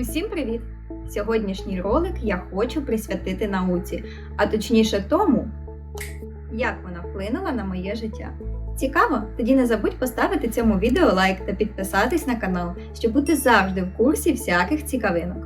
Усім привіт! Сьогоднішній ролик я хочу присвятити науці, а точніше тому, як вона вплинула на моє життя. Цікаво? Тоді не забудь поставити цьому відео лайк та підписатись на канал, щоб бути завжди в курсі всяких цікавинок.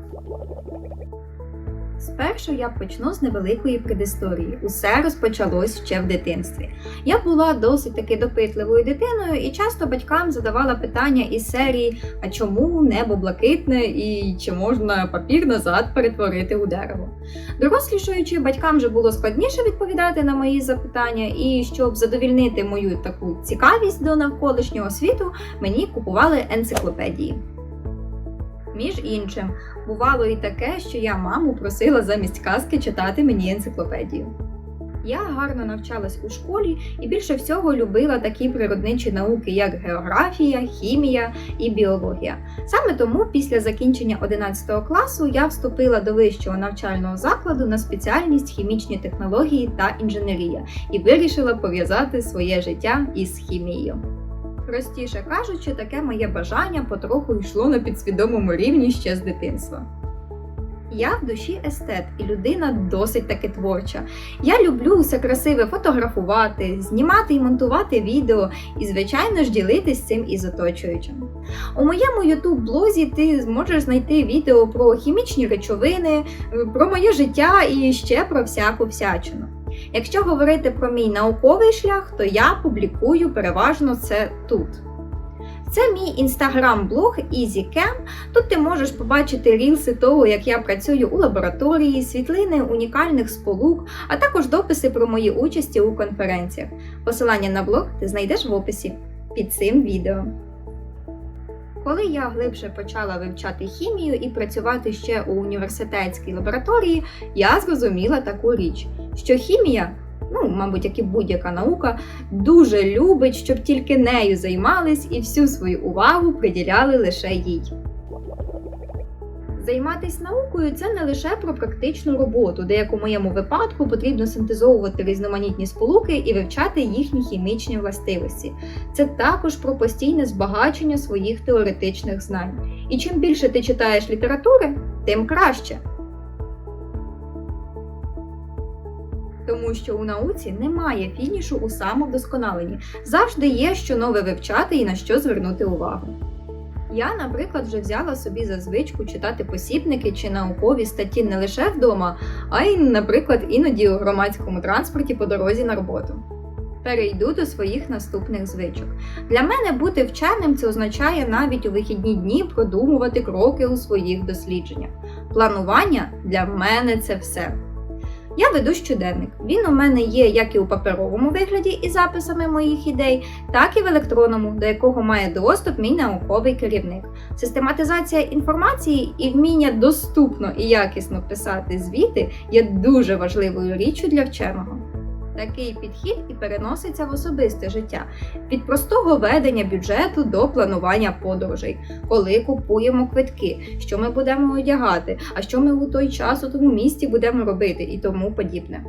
Спершу я почну з невеликої предісторії. Усе розпочалось ще в дитинстві. Я була досить таки допитливою дитиною і часто батькам задавала питання із серії А чому небо блакитне і чи можна папір назад перетворити у дерево? Дорослішуючи, батькам вже було складніше відповідати на мої запитання, і щоб задовільнити мою таку цікавість до навколишнього світу, мені купували енциклопедії. Між іншим, бувало і таке, що я маму просила замість казки читати мені енциклопедію. Я гарно навчалась у школі і більше всього любила такі природничі науки, як географія, хімія і біологія. Саме тому після закінчення 11 класу я вступила до вищого навчального закладу на спеціальність хімічні технології та інженерія і вирішила пов'язати своє життя із хімією. Простіше кажучи, таке моє бажання потроху йшло на підсвідомому рівні ще з дитинства. Я в душі естет і людина досить таки творча. Я люблю усе красиве фотографувати, знімати і монтувати відео і, звичайно ж, ділитись цим із оточуючим. У моєму youtube блозі ти зможеш знайти відео про хімічні речовини, про моє життя і ще про всяку всячину. Якщо говорити про мій науковий шлях, то я публікую переважно це тут. Це мій інстаграм-блог EasyCam. Тут ти можеш побачити рілси того, як я працюю у лабораторії, світлини унікальних сполук, а також дописи про мої участі у конференціях. Посилання на блог ти знайдеш в описі під цим відео. Коли я глибше почала вивчати хімію і працювати ще у університетській лабораторії, я зрозуміла таку річ, що хімія, ну, мабуть, як і будь-яка наука, дуже любить, щоб тільки нею займались і всю свою увагу приділяли лише їй. Займатися наукою це не лише про практичну роботу, де як у моєму випадку потрібно синтезовувати різноманітні сполуки і вивчати їхні хімічні властивості. Це також про постійне збагачення своїх теоретичних знань. І чим більше ти читаєш літератури, тим краще. Тому що у науці немає фінішу у самовдосконаленні. Завжди є що нове вивчати і на що звернути увагу. Я, наприклад, вже взяла собі за звичку читати посібники чи наукові статті не лише вдома, а й, наприклад, іноді у громадському транспорті по дорозі на роботу. Перейду до своїх наступних звичок. Для мене бути вченим це означає навіть у вихідні дні продумувати кроки у своїх дослідженнях. Планування для мене це все. Я веду щоденник. Він у мене є як і у паперовому вигляді із записами моїх ідей, так і в електронному, до якого має доступ мій науковий керівник. Систематизація інформації і вміння доступно і якісно писати звіти є дуже важливою річчю для вченого. Такий підхід і переноситься в особисте життя від простого ведення бюджету до планування подорожей, коли купуємо квитки, що ми будемо одягати, а що ми у той час у тому місті будемо робити і тому подібне.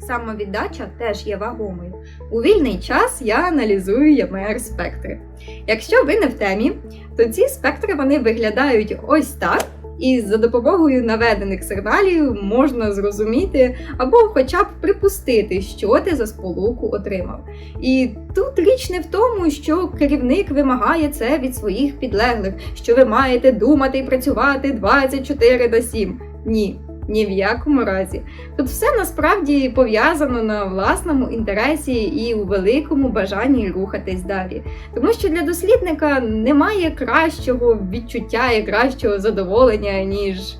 Самовіддача теж є вагомою. У вільний час я аналізую ЯМР спектри. Якщо ви не в темі, то ці спектри вони виглядають ось так. І за допомогою наведених сигналів можна зрозуміти або хоча б припустити, що ти за сполуку отримав. І тут річ не в тому, що керівник вимагає це від своїх підлеглих, що ви маєте думати і працювати 24 на 7. Ні. Ні в якому разі. Тут все насправді пов'язано на власному інтересі і у великому бажанні рухатись далі. Тому що для дослідника немає кращого відчуття і кращого задоволення, ніж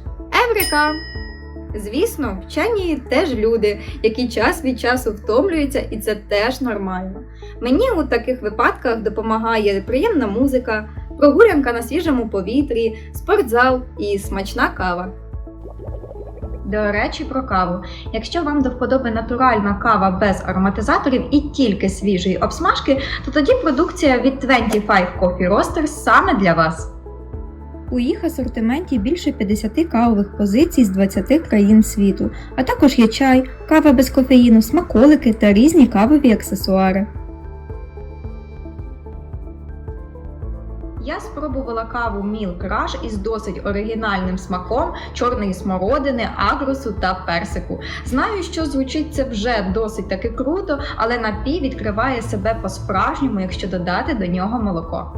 Еврика. Звісно, вчені теж люди, які час від часу втомлюються, і це теж нормально. Мені у таких випадках допомагає приємна музика, прогулянка на свіжому повітрі, спортзал і смачна кава. До речі, про каву. Якщо вам до вподоби натуральна кава без ароматизаторів і тільки свіжої обсмажки, то тоді продукція від 25 Coffee Roasters саме для вас. У їх асортименті більше 50 кавових позицій з 20 країн світу, а також є чай, кава без кофеїну, смаколики та різні кавові аксесуари. Я спробувала каву Milk Rush із досить оригінальним смаком чорної смородини, агрусу та персику. Знаю, що звучить це вже досить таки круто, але напій відкриває себе по-справжньому, якщо додати до нього молоко.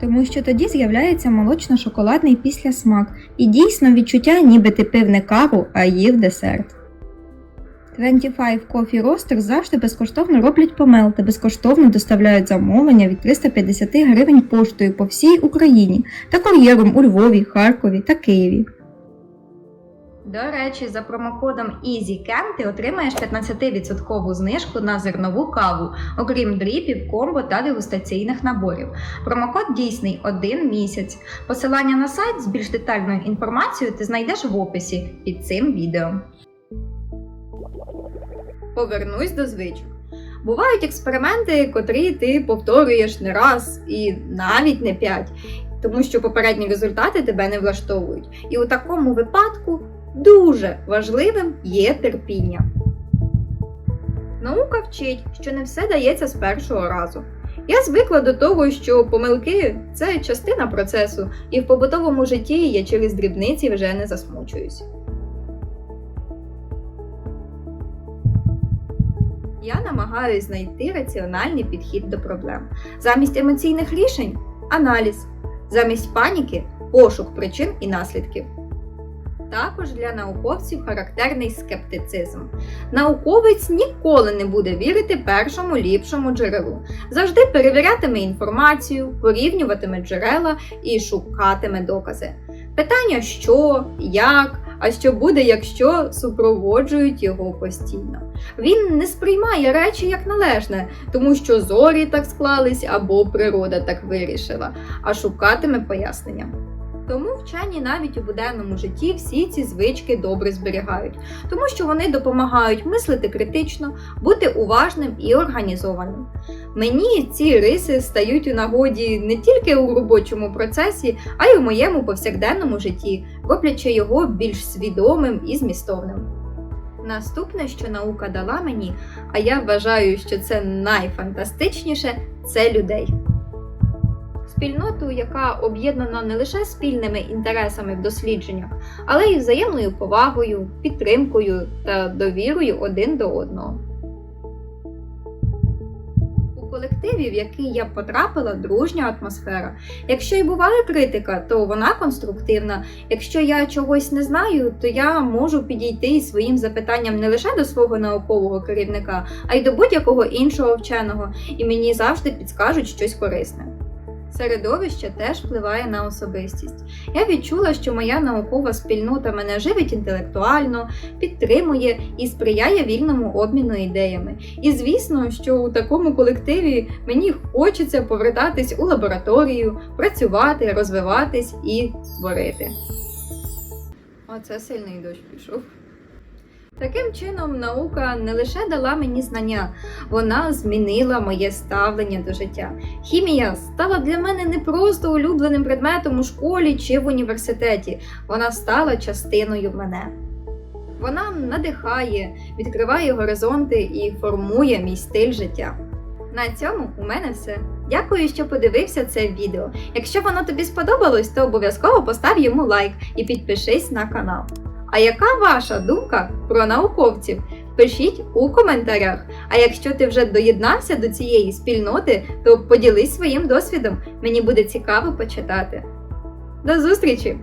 Тому що тоді з'являється молочно-шоколадний післясмак і дійсно відчуття, ніби ти пив не каву, а їв десерт. 25 Coffee Roasters завжди безкоштовно роблять помел та безкоштовно доставляють замовлення від 350 гривень поштою по всій Україні та кур'єром у Львові, Харкові та Києві. До речі, за промокодом EasyCam ти отримаєш 15% знижку на зернову каву, окрім дріпів, комбо та дегустаційних наборів. Промокод дійсний один місяць. Посилання на сайт з більш детальною інформацією ти знайдеш в описі під цим відео. Повернусь до звичок. Бувають експерименти, котрі ти повторюєш не раз і навіть не п'ять, тому що попередні результати тебе не влаштовують. І у такому випадку дуже важливим є терпіння. Наука вчить, що не все дається з першого разу. Я звикла до того, що помилки це частина процесу, і в побутовому житті я через дрібниці вже не засмучуюсь. Я намагаюся знайти раціональний підхід до проблем. Замість емоційних рішень аналіз, замість паніки пошук причин і наслідків. Також для науковців характерний скептицизм. Науковець ніколи не буде вірити першому ліпшому джерелу, завжди перевірятиме інформацію, порівнюватиме джерела і шукатиме докази. Питання що, як, а що буде, якщо супроводжують його постійно. Він не сприймає речі як належне, тому що зорі так склались або природа так вирішила, а шукатиме пояснення. Тому вчені навіть у буденному житті всі ці звички добре зберігають, тому що вони допомагають мислити критично, бути уважним і організованим. Мені ці риси стають у нагоді не тільки у робочому процесі, а й у моєму повсякденному житті, роблячи його більш свідомим і змістовним. Наступне, що наука дала мені, а я вважаю, що це найфантастичніше, це людей. Спільноту, яка об'єднана не лише спільними інтересами в дослідженнях, але й взаємною повагою, підтримкою та довірою один до одного. У колективі, в який я потрапила, дружня атмосфера. Якщо й буває критика, то вона конструктивна. Якщо я чогось не знаю, то я можу підійти із своїм запитанням не лише до свого наукового керівника, а й до будь-якого іншого вченого, і мені завжди підскажуть щось корисне. Середовище теж впливає на особистість. Я відчула, що моя наукова спільнота мене живить інтелектуально, підтримує і сприяє вільному обміну ідеями. І звісно, що у такому колективі мені хочеться повертатись у лабораторію, працювати, розвиватись і творити. Оце сильний дощ пішов. Таким чином, наука не лише дала мені знання, вона змінила моє ставлення до життя. Хімія стала для мене не просто улюбленим предметом у школі чи в університеті, вона стала частиною мене. Вона надихає, відкриває горизонти і формує мій стиль життя. На цьому у мене все. Дякую, що подивився це відео. Якщо воно тобі сподобалось, то обов'язково постав йому лайк і підпишись на канал. А яка ваша думка про науковців? Пишіть у коментарях. А якщо ти вже доєднався до цієї спільноти, то поділись своїм досвідом. Мені буде цікаво почитати. До зустрічі!